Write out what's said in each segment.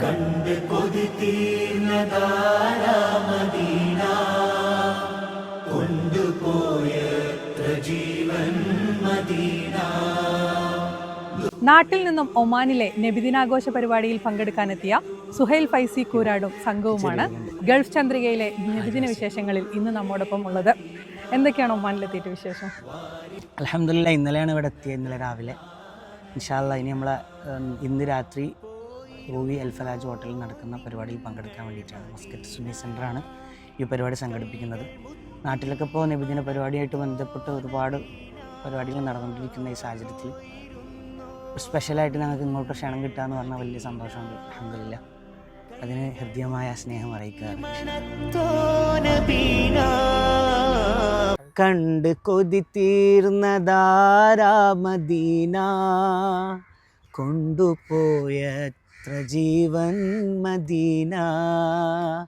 കണ്ട് കൊതി തീർന്നതാരാമദീന കൊണ്ടുപോയത്ര ജീവൻ മദീന. നാട്ടിൽ നിന്നും ഒമാനിലെ നബിദിനാഘോഷ പരിപാടിയിൽ പങ്കെടുക്കാനെത്തിയ സുഹൈൽ ഫൈസി കൂരാടും സംഘവുമാണ് ഗൾഫ് ചന്ദ്രികയിലെ നബിദിന വിശേഷങ്ങളിൽ ഇന്ന് നമ്മോടൊപ്പം ഉള്ളത്. എന്തൊക്കെയാണ് ഒമാനിലെത്തിയിട്ട് വിശേഷം? അലഹമില്ല ഇന്നലെയാണ് ഇവിടെ എത്തിയത് ഇന്നലെ രാവിലെ. ഇൻഷാല്ല ഇനി നമ്മളെ ഇന്ന് രാത്രി റൂവി എൽഫലാജ് ഹോട്ടലിൽ നടക്കുന്ന പരിപാടിയിൽ പങ്കെടുക്കാൻ വേണ്ടിയിട്ടാണ്. മസ്കറ്റ് സുന്നി സെന്ററാണ് ഈ പരിപാടി സംഘടിപ്പിക്കുന്നത്. നാട്ടിലൊക്കെ ഇപ്പോൾ നബിദിന പരിപാടിയായിട്ട് ബന്ധപ്പെട്ട് ഒരുപാട് പരിപാടികൾ നടന്നുകൊണ്ടിരിക്കുന്ന ഈ സാഹചര്യത്തിൽ സ്പെഷ്യലായിട്ട് ഞങ്ങൾക്ക് ഇങ്ങോട്ട് ക്ഷണം കിട്ടുക എന്ന് പറഞ്ഞാൽ വലിയ സന്തോഷമുണ്ട്. അലഹമില്ല അതിന് ഹൃദ്യമായ സ്നേഹം അറിയിക്കുക കണ്ട് കൊതി തീർന്നതാരാമദീന കൊണ്ടുപോയ മദീന.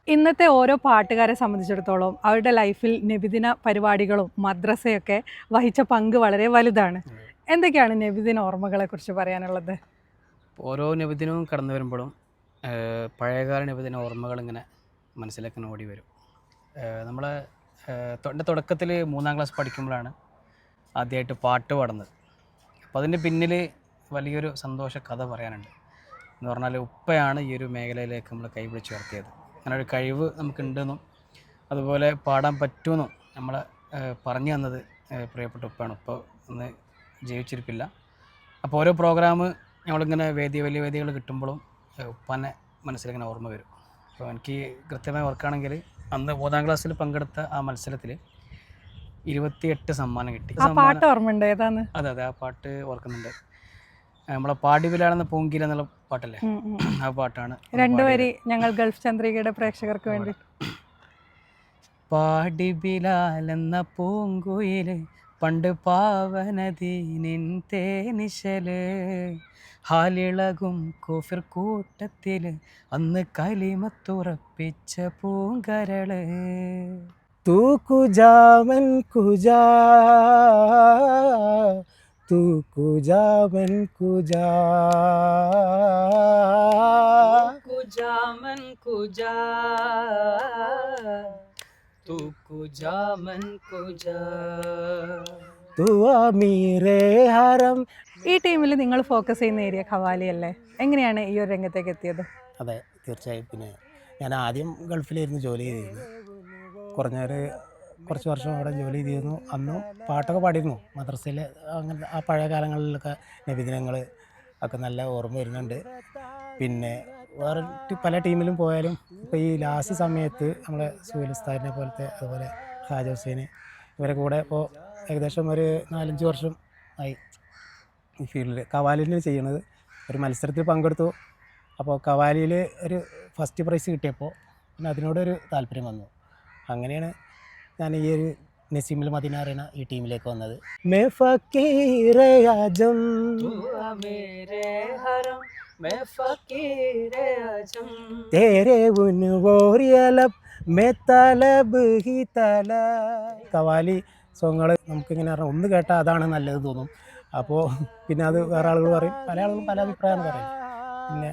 ഇന്നത്തെ ഓരോ പാട്ടുകാരെ സംബന്ധിച്ചിടത്തോളം അവരുടെ ലൈഫിൽ നബിദിന പരിപാടികളും മദ്രസയൊക്കെ വഹിച്ച പങ്ക് വളരെ വലുതാണ്. എന്തൊക്കെയാണ് നബിദിന ഓർമ്മകളെ കുറിച്ച് പറയാനുള്ളത്? ഓരോ നബിദിനവും കടന്നു വരുമ്പോഴും പഴയകാല നബിദിന ഓർമ്മകൾ ഇങ്ങനെ മനസ്സിലേക്ക് ഓടി വരും. നമ്മൾ എന്റെ തുടക്കത്തിൽ മൂന്നാം ക്ലാസ് പഠിക്കുമ്പോഴാണ് ആദ്യമായിട്ട് പാട്ട് പാടുന്നത്. അപ്പോൾ അതിന്റെ പിന്നിൽ വലിയൊരു സന്തോഷ കഥ പറയാനുണ്ട്. എന്ന് പറഞ്ഞാൽ ഉപ്പയാണ് ഈ ഒരു മേഖലയിലേക്ക് നമ്മൾ കൈപിടിച്ച് ഉയർത്തിയത്. അങ്ങനെ ഒരു കഴിവ് നമുക്കുണ്ടെന്നും അതുപോലെ പാടാൻ പറ്റുമെന്നും നമ്മൾ പറഞ്ഞു തന്നത് പ്രിയപ്പെട്ട ഉപ്പയാണ്. ഉപ്പ ഒന്ന് ജീവിച്ചിരിപ്പില്ല. അപ്പോൾ ഓരോ പ്രോഗ്രാം നമ്മളിങ്ങനെ വേദി വലിയ വേദികൾ കിട്ടുമ്പോഴും ഉപ്പാനെ മനസ്സിലിങ്ങനെ ഓർമ്മ വരും. അപ്പോൾ എനിക്ക് കൃത്യമായി ഓർക്കുകയാണെങ്കിൽ അന്ന് മൂന്നാം ക്ലാസ്സിൽ പങ്കെടുത്ത ആ മത്സരത്തിൽ ഇരുപത്തിയെട്ട് സമ്മാനം കിട്ടി. പാട്ട് ഓർമ്മയുണ്ട്? ഏതാണ് അതെ അതെ ആ പാട്ട് ഓർക്കുന്നുണ്ട്. നമ്മളെ പാടിവിലാണെന്ന് പൂങ്കില എന്നുള്ള പാട്ടല്ലേ. ആ പാട്ടാണ് രണ്ടു രണ്ടുപേരി ഞങ്ങൾ ഗൾഫ് ചന്ദ്രികയുടെ പ്രേക്ഷകർക്ക് വേണ്ടി. പാടി ബിലാലെന്ന പൂങ്കുയിൽ പണ്ട് പാവനദീനിൻ തേനിശൽ. ഹാലിളകും കോഫിർ കൂട്ടത്തിൽ അന്ന് കലിമത്തുറപ്പിച്ച പൂങ്കരൾ. तू कुजा मन कुजा तू कुजा मन कुजा കുജാമൻ കുജാ തൂ കുജാമൻ കുജാ तू അമീരെ ഹരം ഈ ടീമിൽ നിങ്ങൾ ഫോക്കസ് ചെയ്യുന്ന ഏരിയ ഖവാലി അല്ലേ എങ്ങനെയാണ് ഈ ഒരു രംഗത്തേക്ക് എത്തിയത് അതെ തീർച്ചയായും പിന്നെ ഞാൻ ആദ്യം ഗൾഫിലായിരുന്നു ജോലി ചെയ്തിരുന്നത് കുറഞ്ഞൊരു കുറച്ച് വർഷം അവിടെ ജോലി ചെയ്തിരുന്നു. അന്ന് പാട്ടൊക്കെ പാടിയിരുന്നു. മദ്രസയിൽ അങ്ങനെ ആ പഴയ കാലങ്ങളിലൊക്കെ നബിദിനങ്ങൾ ഒക്കെ നല്ല ഓർമ്മ വരുന്നുണ്ട്. പിന്നെ വേറെ പല ടീമിലും പോയാലും ഇപ്പോൾ ഈ ലാസ്റ്റ് സമയത്ത് നമ്മളെ സുഹൈൽ ഉസ്താദിനെ പോലത്തെ അതുപോലെ ഹാജ ഹുസൈന് ഇവരെ കൂടെ ഇപ്പോൾ ഏകദേശം ഒരു നാലഞ്ച് വർഷം ആയി ഈ ഫീൽഡിൽ കവാലിന് ചെയ്യണത്. ഒരു മത്സരത്തിൽ പങ്കെടുത്തു. അപ്പോൾ കവാലിയിൽ ഒരു ഫസ്റ്റ് പ്രൈസ് കിട്ടിയപ്പോൾ പിന്നെ അതിനോടൊരു താല്പര്യം വന്നു. അങ്ങനെയാണ് ഞാൻ ഈ ഒരു നസീമിൽ മദീന പറയുന്ന ഈ ടീമിലേക്ക് വന്നത്. കവാലി സോങ്ങൾ നമുക്കിങ്ങനെ പറഞ്ഞാൽ ഒന്ന് കേട്ടാൽ അതാണ് നല്ലത് തോന്നും. അപ്പോൾ പിന്നെ അത് വേറെ ആളുകൾ പറയും. പല ആളുകളും പല അഭിപ്രായമാണ് പറയും. പിന്നെ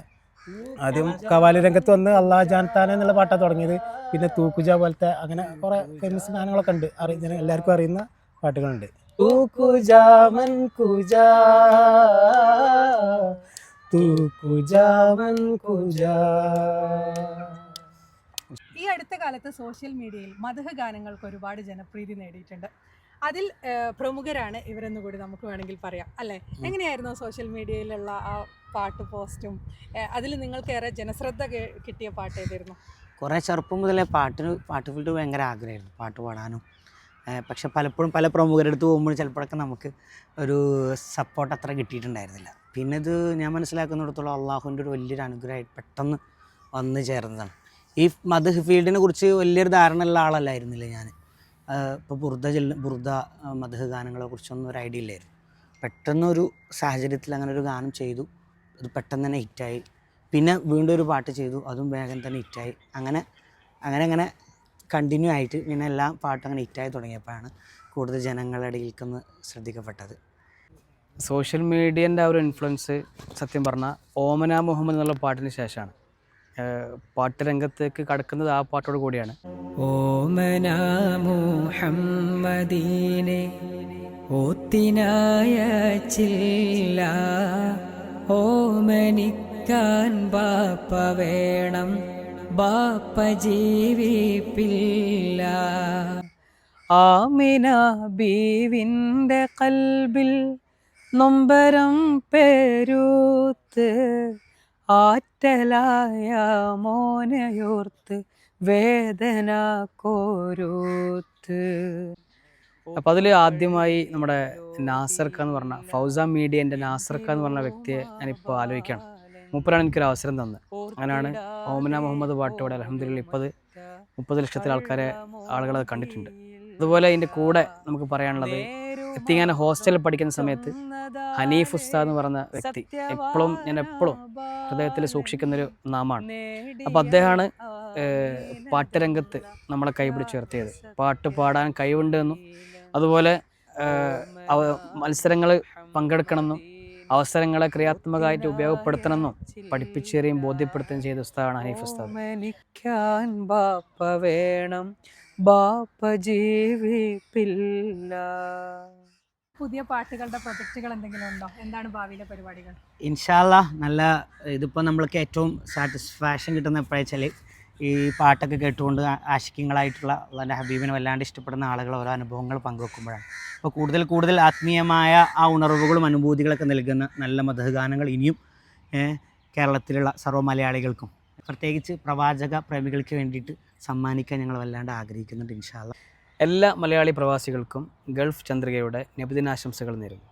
ആദ്യം കവാലി രംഗത്ത് വന്ന് അള്ളാഹ് ജാൻതാന എന്നുള്ള പാട്ടാണ് തുടങ്ങിയത്. പിന്നെ തൂക്കുജ പോലത്തെ അങ്ങനെ കുറേ ഫേമസ് ഗാനങ്ങളൊക്കെ ഉണ്ട്. അറിയുന്ന എല്ലാവർക്കും അറിയുന്ന പാട്ടുകളുണ്ട്. മൻകുജാ ഈ അടുത്ത കാലത്ത് സോഷ്യൽ മീഡിയയിൽ മധുഹ ഗാനങ്ങൾക്ക് ഒരുപാട് ജനപ്രീതി നേടിയിട്ടുണ്ട്. അതിൽ പ്രമുഖരാണ് ഇവരെന്ന് കൂടി നമുക്ക് വേണമെങ്കിൽ പറയാം അല്ലേ? എങ്ങനെയായിരുന്നു സോഷ്യൽ മീഡിയയിലുള്ള ആ പാട്ട് പോസ്റ്റും അതിൽ നിങ്ങൾക്ക് ഏറെ ജനശ്രദ്ധ കിട്ടിയ പാട്ട് ഏതായിരുന്നു? കുറേ ചെറുപ്പം മുതലേ പാട്ടിന് പാട്ട് ഫീൽഡ് ഭയങ്കര ആഗ്രഹമായിരുന്നു പാട്ട് പാടാനും. പക്ഷെ പലപ്പോഴും പല പ്രമുഖരുടെ അടുത്ത് പോകുമ്പോൾ ചിലപ്പോഴൊക്കെ നമുക്ക് ഒരു സപ്പോർട്ട് അത്ര കിട്ടിയിട്ടുണ്ടായിരുന്നില്ല. പിന്നെ ഇത് ഞാൻ മനസ്സിലാക്കുന്നിടത്തോളം അള്ളാഹുവിന്റെ ഒരു വലിയൊരു അനുഗ്രഹമായി പെട്ടെന്ന് വന്നു ചേർന്നതാണ്. ഈ മത ഫീൽഡിനെ കുറിച്ച് വലിയൊരു ധാരണ ഉള്ള ആളല്ലായിരുന്നില്ല ഞാൻ? ഇപ്പോൾ ബുർദ ചെല്ല ബുർദ മധുഹ ഗാനങ്ങളെ കുറിച്ചൊന്നും ഒരു ഐഡിയ ഇല്ലായിരുന്നു. പെട്ടെന്നൊരു സാഹചര്യത്തിൽ അങ്ങനെ ഒരു ഗാനം ചെയ്തു. അത് പെട്ടെന്ന് തന്നെ ഹിറ്റായി. പിന്നെ വീണ്ടും ഒരു പാട്ട് ചെയ്തു. അതും വേഗം തന്നെ ഹിറ്റായി. അങ്ങനെ അങ്ങനെ അങ്ങനെ കണ്ടിന്യൂ ആയിട്ട് പിന്നെ എല്ലാ പാട്ടും അങ്ങനെ ഹിറ്റായി തുടങ്ങിയപ്പോഴാണ് കൂടുതൽ ജനങ്ങളുടെ ഇടയിൽക്കൊന്ന് ശ്രദ്ധിക്കപ്പെട്ടത്. സോഷ്യൽ മീഡിയന്റെ ആ ഒരു ഇൻഫ്ലുവൻസ് സത്യം പറഞ്ഞാൽ ഓമന മുഹമ്മദ് എന്നുള്ള പാട്ടിന് ശേഷമാണ്. പാട്ട് രംഗത്തേക്ക് കടക്കുന്നത് ആ പാട്ടോട് കൂടിയാണ്. ഓമന മുഹമ്മദീനെ ഓത്തിനായ ചില്ല ഓമനിക്കാൻ ബാപ്പ വേണം ബാപ്പ ജീവിപ്പില്ല. ആമിന ബീവിന്റെ കൽബിൽ നൊമ്പരം പേരൂത്ത് ആറ്റലായ മോനയോർത്ത് വേദന കോരൂത്ത് അപ്പോൾ അതിൽ ആദ്യമായി നമ്മുടെ നാസർ നാസർക്ക എന്ന് പറഞ്ഞ ഫൗസ മീഡിയന്റെ നാസർക്ക എന്ന് പറഞ്ഞ വ്യക്തിയെ ഞാനിപ്പോൾ ആലോചിക്കണം. മൂപ്പരാണ് എനിക്കൊരു അവസരം തന്നത്. അങ്ങനെയാണ് ഓമന മുഹമ്മദ് പാട്ടോടെ അലഹമ്മദില്ല ഇപ്പോൾ മുപ്പത് ലക്ഷത്തിൽ ആൾക്കാരെ ആളുകൾ അത് കണ്ടിട്ടുണ്ട്. അതുപോലെ ഇതിന്റെ കൂടെ നമുക്ക് പറയാനുള്ളത് എത്തിങ്ങനെ ഹോസ്റ്റലിൽ പഠിക്കുന്ന സമയത്ത് ഹനീഫ് ഉസ്താദ് എന്ന് പറഞ്ഞ വ്യക്തി എപ്പോഴും ഞാൻ എപ്പോഴും ഹൃദയത്തിൽ സൂക്ഷിക്കുന്നൊരു നാമാണ്. അപ്പോൾ അദ്ദേഹമാണ് പാട്ടുരംഗത്ത് നമ്മളെ കൈപിടിച്ച് ഉയർത്തിയത്. പാട്ട് പാടാൻ കഴിവുണ്ട് എന്നും അതുപോലെ മത്സരങ്ങൾ പങ്കെടുക്കണമെന്നും അവസരങ്ങളെ ക്രിയാത്മകമായിട്ട് ഉപയോഗപ്പെടുത്തണമെന്നും പഠിപ്പിച്ചേറിയും ബോധ്യപ്പെടുത്തുകയും ചെയ്ത ഉസ്താദാണ് ഹനീഫ് ഉസ്താദ്. ബാപ്പ വേണം ബാപ്പ ജീവിപ്പില്ല. പുതിയ പാട്ടുകളുടെ പ്രൊജക്റ്റുകൾ എന്തെങ്കിലും ഉണ്ടോ? എന്താണ് ഭാവിയിലെ പരിപാടികൾ? ഇൻഷാല്ല നല്ല ഇതിപ്പോൾ നമ്മൾക്ക് ഏറ്റവും സാറ്റിസ്ഫാക്ഷൻ കിട്ടുന്ന എപ്പോഴാച്ചാൽ ഈ പാട്ടൊക്കെ കേട്ടുകൊണ്ട് ആശിക്കങ്ങളായിട്ടുള്ള അള്ളാന്റെ ഹബീബിനെ വല്ലാണ്ട് ഇഷ്ടപ്പെടുന്ന ആളുകൾ ഓരോ അനുഭവങ്ങൾ പങ്കുവെക്കുമ്പോഴാണ്. അപ്പോൾ കൂടുതൽ കൂടുതൽ ആത്മീയമായ ആ ഉണർവുകളും അനുഭൂതികളൊക്കെ നൽകുന്ന നല്ല മതഗാനങ്ങൾ ഇനിയും കേരളത്തിലുള്ള സർവ മലയാളികൾക്കും പ്രത്യേകിച്ച് പ്രവാചക പ്രേമികൾക്ക് വേണ്ടിയിട്ട് സമ്മാനിക്കാൻ ഞങ്ങൾ വല്ലാണ്ട് ആഗ്രഹിക്കുന്നുണ്ട് ഇൻഷാല്ല എല്ലാ മലയാളി പ്രവാസികൾക്കും ഗൾഫ് ചന്ദ്രികയുടെ നബിദിനാശംസകൾ നേരുന്നു.